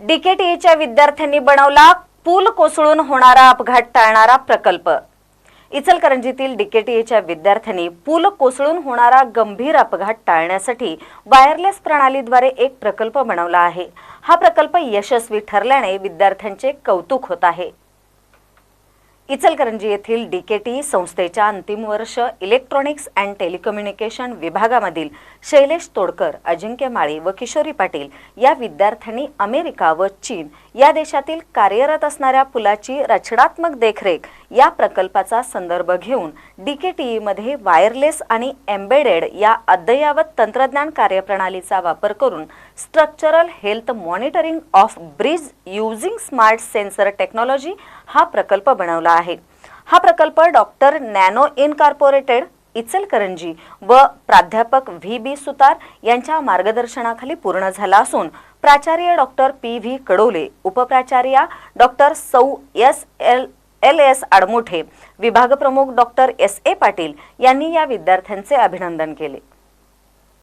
डीकेटीईच्या विद्यार्थ्यांनी बनवला पूल कोसळून होणारा अपघात टाळणारा प्रकल्प. इचलकरंजीतील डीकेटीईच्या विद्यार्थ्यांनी पूल कोसळून होणारा गंभीर अपघात टाळण्यासाठी वायरलेस प्रणालीद्वारे एक प्रकल्प बनवला आहे. हा प्रकल्प यशस्वी ठरल्याने विद्यार्थ्यांचे कौतुक होत आहे. इचलकरंजी येथील डी के टी संस्थेच्या अंतिम वर्ष इलेक्ट्रॉनिक्स अँड टेलिकम्युनिकेशन विभागामधील शैलेश तोडकर अजिंक्य माळी व किशोरी पाटील या विद्यार्थ्यांनी अमेरिका व चीन या देशातील कार्यरत असणाऱ्या पुलाची रचनात्मक देखरेख या प्रकल्पाचा संदर्भ घेऊन डी के टी ईमध्ये वायरलेस आणि एम्बेडेड या अद्ययावत तंत्रज्ञान कार्यप्रणालीचा वापर करून structural health monitoring of bridge using smart sensor technology हा प्रकल्प बनवला आहे. हा प्रकल्प डॉक्टर नॅनो इनकॉर्पोरेटेड इचलकरंजी व प्राध्यापक व्ही बी सुतार यांच्या मार्गदर्शनाखाली पूर्ण झाला असून प्राचार्य डॉक्टर पी व्ही कडोले उपप्राचार्या डॉक्टर सौ S L L S Admuthe विभागप्रमुख डॉक्टर एस ए पाटील यांनी या विद्यार्थ्यांचे अभिनंदन केले.